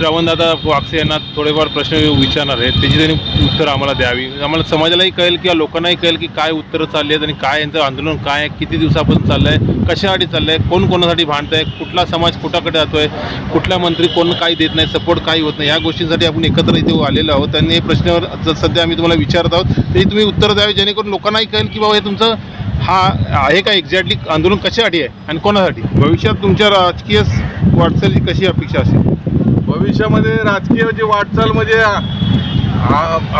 श्रवणदादा वागसे यांना थोडेफार प्रश्न विचारणार आहेत. त्याची त्यांनी उत्तर आम्हाला द्यावी. आम्हाला समाजालाही कळेल किंवा लोकांनाही कळेल की काय उत्तरं चालली आहेत आणि काय यांचं आंदोलन काय आहे किती दिवसापासून चाललं आहे कशासाठी चाललं आहे कोण कोणासाठी भांडत आहे कुठला समाज कुठाकडे जातो आहे कुठला मंत्री कोण काही देत नाही सपोर्ट काही होत नाही या गोष्टींसाठी आपण एकत्र इथे आलेलो आहोत आणि हे प्रश्नावर सध्या आम्ही तुम्हाला विचारत आहोत. तरी तुम्ही उत्तर द्यावे जेणेकरून लोकांनाही कळेल की बाबा हे तुमचं हा आहे का एक्झॅक्टली आंदोलन कशासाठी आहे आणि कोणासाठी? भविष्यात तुमच्या राजकीय वाटचाली कशी अपेक्षा असेल? भविष्यामध्ये राजकीय जी वाटचाल म्हणजे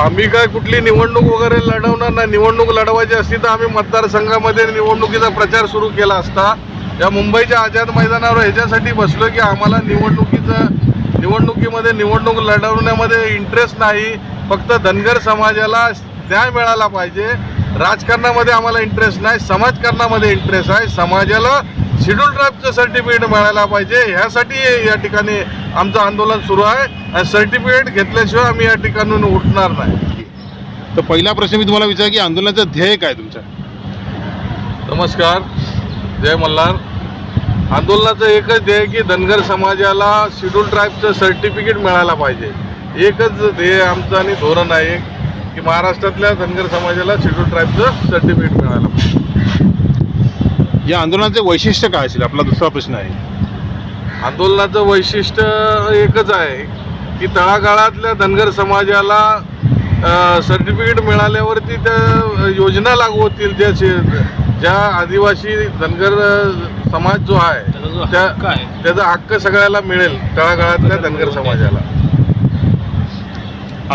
आम्ही काय कुठली निवडणूक वगैरे लढवणार नाही. निवडणूक लढवायची असती तर आम्ही मतदारसंघामध्ये निवडणुकीचा प्रचार सुरू केला असता. या मुंबईच्या आझाद मैदानावर ह्याच्यासाठी बसलो की आम्हाला निवडणुकीचं निवडणुकीमध्ये निवडणूक लढवण्यामध्ये इंटरेस्ट नाही. फक्त धनगर समाजाला न्याय मिळाला पाहिजे. राजकारणामध्ये आम्हाला इंटरेस्ट नाही. समाजकारणामध्ये इंटरेस्ट आहे. समाजाला शेड्यूल ट्राईबचं सर्टिफिकेट मिळायला पाहिजे. ह्यासाठी या ठिकाणी आमचं आंदोलन सुरू आहे. आणि सर्टिफिकेट घेतल्याशिवाय आम्ही या ठिकाणून उठणार नाही. तर पहिला प्रश्न मी तुम्हाला विचार की आंदोलनाचं ध्येय काय तुमचं? नमस्कार. जय मल्हार. आंदोलनाचं एकच ध्येय की धनगर समाजाला शेड्यूल ट्राईबचं सर्टिफिकेट मिळायला पाहिजे. एकच ध्येय आमचं आणि धोरण आहे की महाराष्ट्रातल्या धनगर समाजाला शेड्यूल ट्राईबचं सर्टिफिकेट मिळायला पाहिजे. या आंदोलनाचे वैशिष्ट्य काय असेल? आपला दुसरा प्रश्न आहे. आंदोलनाचं वैशिष्ट्य एकच आहे की तळागाळातल्या धनगर समाजाला सर्टिफिकेट मिळाल्यावरती त्या योजना लागू होतील. ज्या शे- ज्या आदिवासी धनगर समाज जो आहे त्या त्याचा हक्क सगळ्याला मिळेल तळागाळातल्या धनगर समाजाला.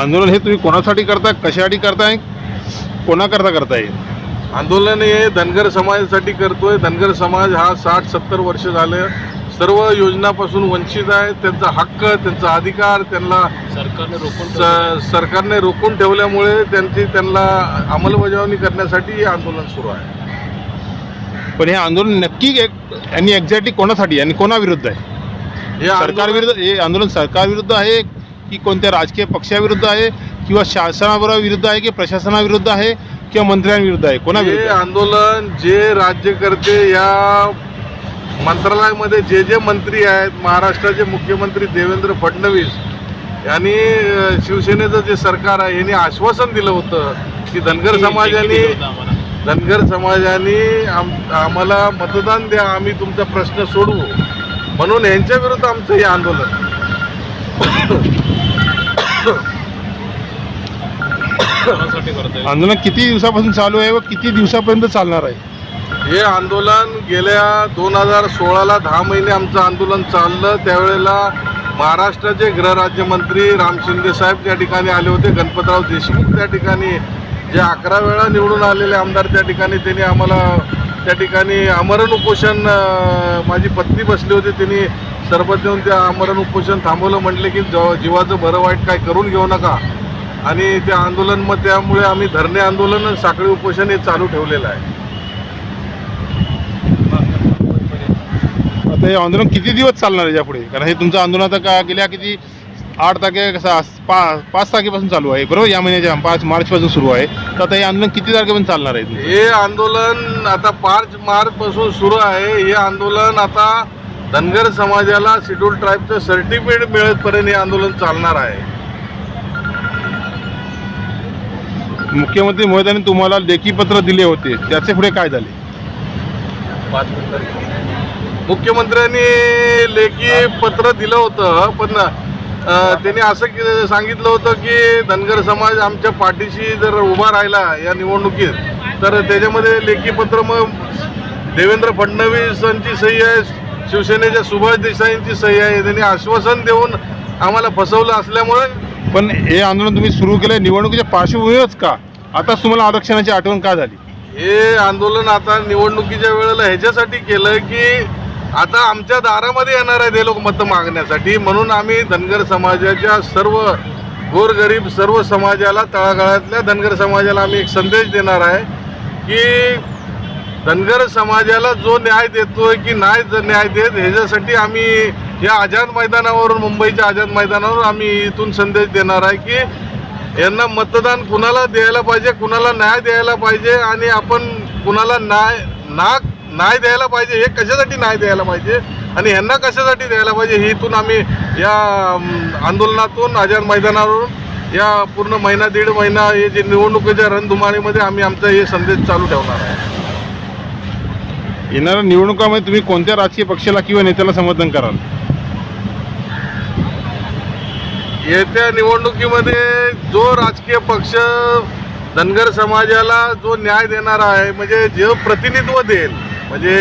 आंदोलन हे तुम्ही कोणासाठी करताय? कशासाठी करताय? कोणाकरता करताय? आंदोलन हे धनगर समाजासाठी करतोय. धनगर समाज हा साठ सत्तर वर्ष झाले. सर्व योजनापासून वंचित आहे. त्यांचा हक्क त्यांचा अधिकार त्यांना सरकारने रोखून सरकारने रोखून ठेवल्यामुळे त्यांची त्यांना अंमलबजावणी करण्यासाठी हे आंदोलन सुरू आहे. पण हे आंदोलन नक्की एक- यांनी एक्झॅक्टली कोणासाठी? आणि कोणाविरुद्ध आहे? हे सरकार आंदोलन विरुद्ध हे आंदोलन सरकारविरुद्ध आहे की कोणत्या राजकीय पक्षाविरुद्ध आहे? किंवा शासनाबरोबर विरुद्ध आहे की प्रशासनाविरुद्ध आहे? किंवा मंत्र्यांविरुद्ध आहे हे कोणाविरुद्ध? आंदोलन जे राज्यकर्ते या मंत्रालयामध्ये जे जे मंत्री आहेत महाराष्ट्राचे मुख्यमंत्री देवेंद्र फडणवीस यांनी अ, शिवसेनेचं जे सरकार आहे यांनी आश्वासन दिलं होतं की धनगर समाजाने धनगर समाजाने आम आम्हाला मतदान द्या आम्ही तुमचा प्रश्न सोडवू. म्हणून यांच्या विरुद्ध आमचं हे आंदोलन. आंदोलन किती दिवसापासून चालू आहे व किती दिवसापर्यंत चालणार आहे? हे आंदोलन गेल्या दोन हजार सोळाला दहा महिने आमचं आंदोलन चाललं. त्यावेळेला महाराष्ट्राचे गृहराज्यमंत्री राम शिंदे साहेब त्या ठिकाणी आले होते. गणपतराव देशमुख त्या ठिकाणी. जे अकरा वेळा निवडून आलेले आमदार त्या ठिकाणी त्यांनी आम्हाला त्या ठिकाणी आमरण उपोषण अं, माझी पत्नी बसली होती. त्यांनी सरबत देऊन त्या आमरण उपोषण थांबवलं. म्हटले की ज जीवाचं बरं वाईट काय करून घेऊ नका. आणि ते आंदोलन मग त्यामुळे आम्ही धरणे आंदोलन आणि साखळी उपोषण हे चालू ठेवलेलं आहे. आता हे आंदोलन किती दिवस चालणार आहे यापुढे? कारण हे तुमचं आंदोलन आता का गेल्या किती आठ तारखे कसं पा पाच तारखेपासून चालू आहे बरोबर? या महिन्याच्या पाच मार्चपासून सुरू आहे. तर आता हे आंदोलन किती तारखेपर्यंत चालणार आहे? हे आंदोलन आता पाच मार्च पासून सुरू आहे. हे आंदोलन आता धनगर समाजाला शेड्यूल ट्राईबचं सर्टिफिकेट मिळेपर्यंत हे आंदोलन चालणार आहे. मुख्यमंत्री महोदयांनी तुम्हाला लेखी पत्र दिले होते. त्याचे पुढे काय झाले? मुख्यमंत्र्यांनी लेखी पत्र दिलं होतं पण त्यांनी असं सांगितलं होतं की धनगर समाज आमच्या पाठीशी जर उभा राहिला या निवडणुकीत तर त्याच्यामध्ये लेखी पत्र मग देवेंद्र फडणवीसांची सही आहे शिवसेनेच्या सुभाष देसाईंची सही आहे. त्यांनी आश्वासन देऊन आम्हाला फसवलं असल्यामुळे पण हे आंदोलन तुम्ही सुरू केलं निवडणुकीच्या पार्श्वभूमीवरच का? आताच तुम्हाला आरक्षणाची आठवण का झाली? हे आंदोलन आता निवडणुकीच्या वेळेला ह्याच्यासाठी केलं की आता आमच्या दारामध्ये येणार आहे ते लोक मतं मागण्यासाठी. म्हणून आम्ही धनगर समाजाच्या सर्व गोरगरीब सर्व समाजाला तळागाळातल्या धनगर समाजाला आम्ही एक संदेश देणार आहे की धनगर समाजाला जो न्याय देतोय की नाही न्याय देत ह्याच्यासाठी आम्ही या आझाद मैदानावरून मुंबईच्या आझाद मैदानावर आम्ही इथून संदेश देणार आहे की यांना मतदान कुणाला द्यायला पाहिजे कुणाला न्याय द्यायला पाहिजे आणि आपण कुणाला न्याय ना न्याय द्यायला पाहिजे हे कशासाठी न्याय द्यायला पाहिजे आणि यांना कशासाठी द्यायला पाहिजे ही इथून आम्ही या आंदोलनातून आझाद मैदानावरून या पूर्ण महिना दीड महिना हे जे निवडणुकीच्या रणधुमाळीमध्ये आम्ही आमचा हे संदेश चालू ठेवणार आहे येणाऱ्या निवडणुकामध्ये तुम्ही कोणत्या राजकीय पक्षाला किंवा नेत्याला समर्थन कराल? येत्या निवडणुकीमध्ये जो राजकीय पक्ष धनगर समाजाला जो न्याय देणारा आहे म्हणजे जे प्रतिनिधित्व देईल म्हणजे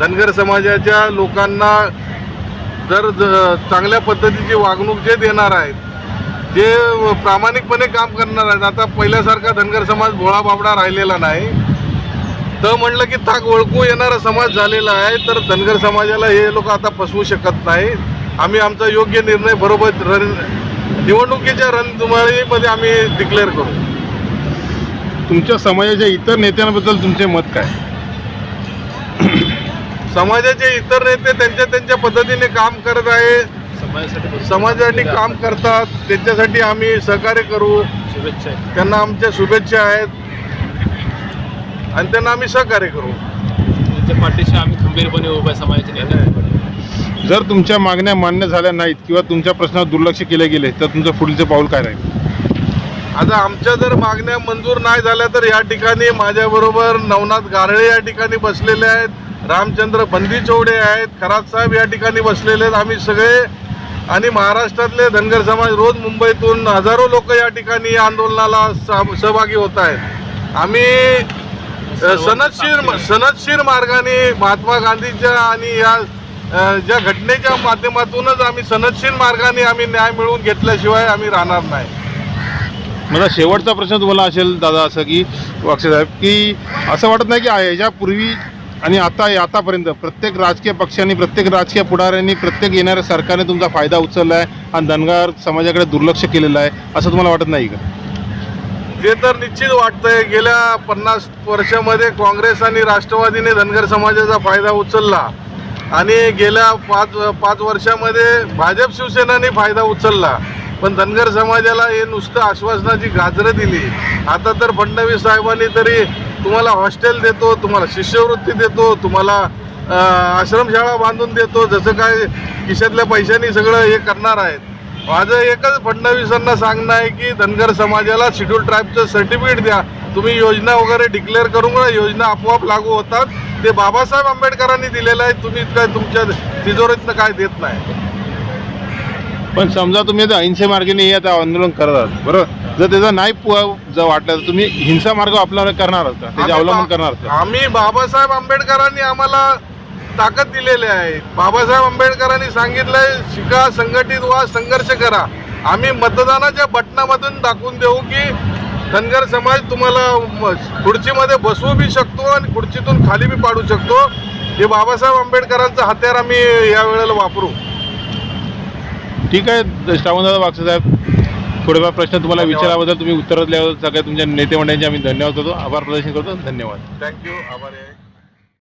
धनगर समाजाच्या लोकांना जर ज- चांगल्या पद्धतीची वागणूक जे देणार आहेत जे प्रामाणिकपणे काम करणार आहेत आता पहिल्यासारखा धनगर समाज भोळा बाबडा राहिलेला नाही. तर म्हणलं की थाक ओळखू येणारा समाज झालेला आहे तर धनगर समाजाला हे लोक आता फसवू शकत नाही आम्ही आमचा योग्य निर्णय बरोबर निवडणुकीच्या रणधुमाळीमध्ये आम्ही डिक्लेअर करू. तुमच्या समाजाच्या इतर नेत्यांबद्दल तुमचे मत काय? समाजाचे इतर नेते त्यांच्या त्यांच्या पद्धतीने काम करत आहे. समाजासाठी समाजासाठी काम करतात. त्यांच्यासाठी आम्ही सहकार्य करू. शुभेच्छा. आहेत. त्यांना आमच्या शुभेच्छा आहेत. आणि त्यांना आम्ही सहकार्य करू. तुमच्या पाठीशी आम्ही खंबीरपणे उभा नेत्यांनी जर तुमच्या मागण्या मान्य झाल्या नाहीत किंवा तुमच्या प्रश्नावर दुर्लक्ष केले गेले तर तुमचं पुढचं पाऊल काय राहील? आता आमच्या जर मागण्या मंजूर नाही झाल्या तर या ठिकाणी माझ्याबरोबर नवनाथ गारळे या ठिकाणी बसलेले आहेत रामचंद्र बंदी चौडे आहेत खरात साहेब या ठिकाणी बसलेले आहेत. आम्ही सगळे आणि महाराष्ट्रातले धनगर समाज रोज मुंबईतून हजारो लोक या ठिकाणी आंदोलनाला सहभागी होत आहेत. आम्ही सनदशीर सनदशीर मार्गाने महात्मा गांधीच्या आणि या ज्या घटनेच्या माध्यमातूनच आम्ही सनदशीर मार्गाने आम्ही न्याय मिळवून घेतल्याशिवाय आम्ही राहणार नाही. माझा शेवटचा प्रश्न तुम्हाला असेल दादा असं की साहेब की असं वाटत नाही की याच्यापूर्वी आणि आता आतापर्यंत प्रत्येक राजकीय पक्षांनी प्रत्येक राजकीय पुढाऱ्यांनी प्रत्येक येणाऱ्या सरकारने तुमचा फायदा उचलला आहे आणि धनगर समाजाकडे दुर्लक्ष केलेलं आहे असं तुम्हाला वाटत नाही का? ते तर निश्चित वाटतंय गेल्या पन्नास वर्षामध्ये काँग्रेस आणि राष्ट्रवादीने धनगर समाजाचा फायदा उचलला. आणि गेल्या पाच पाच वर्षामध्ये भाजप शिवसेनाने फायदा उचलला. पण धनगर समाजाला हे नुसतं आश्वासनाची गाजरं दिली. आता तर फडणवीस साहेबांनी तरी तुम्हाला हॉस्टेल देतो तुम्हाला शिष्यवृत्ती देतो तुम्हाला आश्रमशाळा बांधून देतो जसं काय खिशातल्या पैशांनी सगळं हे करणार आहेत. माझं एकच फडणवीसांना सांगणं आहे की धनगर समाजाला शेड्यूल ट्राईबचं सर्टिफिकेट द्या. तुम्ही योजना वगैरे डिक्लेअर करून योजना आपोआप लागू होतात. ते बाबासाहेब आंबेडकरांनी दिलेलं आहे. तुम्ही काय तुमच्या तिजोरीतनं काय देत नाही. पण समजा तुम्ही आता अहिंसे मार्गाने आता आंदोलन करत आहात बरोबर? जर त्याचा नाही जर वाटलं तर तुम्ही हिंसा मार्ग आपल्याला करणार आहात का? त्याचे अवलंबन करणार आहात का? आम्ही बाबासाहेब आंबेडकरांनी आम्हाला ताकद दिलेली आहे. बाबासाहेब आंबेडकरांनी सांगितलंय शिका संघटित व्हा संघर्ष करा. आम्ही मतदानाच्या बटनामधून दाखवून देऊ की धनगर समाज तुम्हाला खुर्चीमध्ये बसवू बी शकतो आणि खुर्चीतून खाली बी पाडू शकतो. हे बाबासाहेब आंबेडकरांचं हत्यार आम्ही या वेळेला वापरू. ठीक आहे श्रावणदादा वागसे साहेब थोडेफार प्रश्न तुम्हाला. विचाराबद्दल तुम्ही उत्तर दिल्याबद्दल सगळ्या तुमच्या नेते मंडळींचे आम्ही धन्यवाद करतो आभार प्रदर्शन करतो. धन्यवाद. थँक्यू आभारी